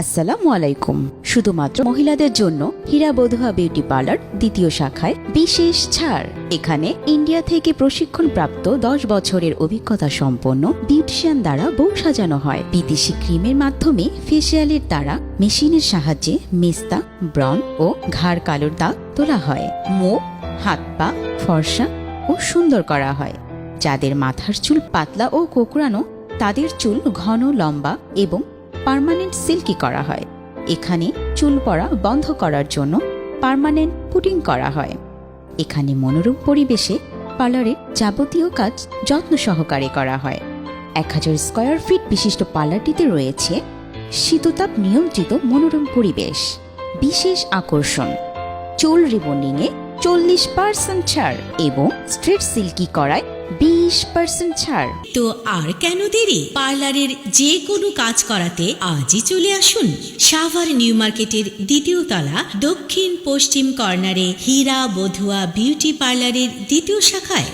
আসসালামু আলাইকুম। শুধুমাত্র মহিলাদের জন্য হীরা বধুয়া বিউটি পার্লার দ্বিতীয় শাখায় বিশেষ ছাড়। এখানে ইন্ডিয়া থেকে প্রশিক্ষণপ্রাপ্ত দশ বছরের অভিজ্ঞতা সম্পন্ন বিউটিশিয়ান দ্বারা বউ সাজানো হয়। বিদেশি ক্রিমের মাধ্যমে ফেসিয়ালের দ্বারা মেশিনের সাহায্যে মেস্তা ব্রন ও ঘাড় কালোর দাগ তোলা হয়। মুখ, হাত পা, ফর্সা ও সুন্দর করা হয়। যাদের মাথার চুল পাতলা ও কোকড়ানো, তাদের চুল ঘন, লম্বা এবং পার্মানেন্ট সিল্কি করা হয়। এখানে চুল পড়া বন্ধ করার জন্য পার্মানেন্ট পুটিং করা হয়। এখানে মনোরম পরিবেশে পার্লারের যাবতীয় কাজ যত্ন সহকারে করা হয়। এক হাজার স্কোয়ার ফিট বিশিষ্ট পার্লারটিতে রয়েছে শীততাপ নিয়ন্ত্রিত মনোরম পরিবেশ, বিশেষ আকর্ষণ। চুল রিবন্ডিংয়ে চল্লিশ পার্সেন্ট ছাড় এবং স্ট্রেট সিল্কি করায় বিশ পার্সেন্ট ছাড়। তো আর কেন দেরি? পার্লারের যে কোনো কাজ করাতে আজই চলে আসুন। সাভার নিউ মার্কেটের দ্বিতীয় তলা, দক্ষিণ পশ্চিম কর্নারে হীরা বধুয়া বিউটি পার্লারের দ্বিতীয় শাখায়।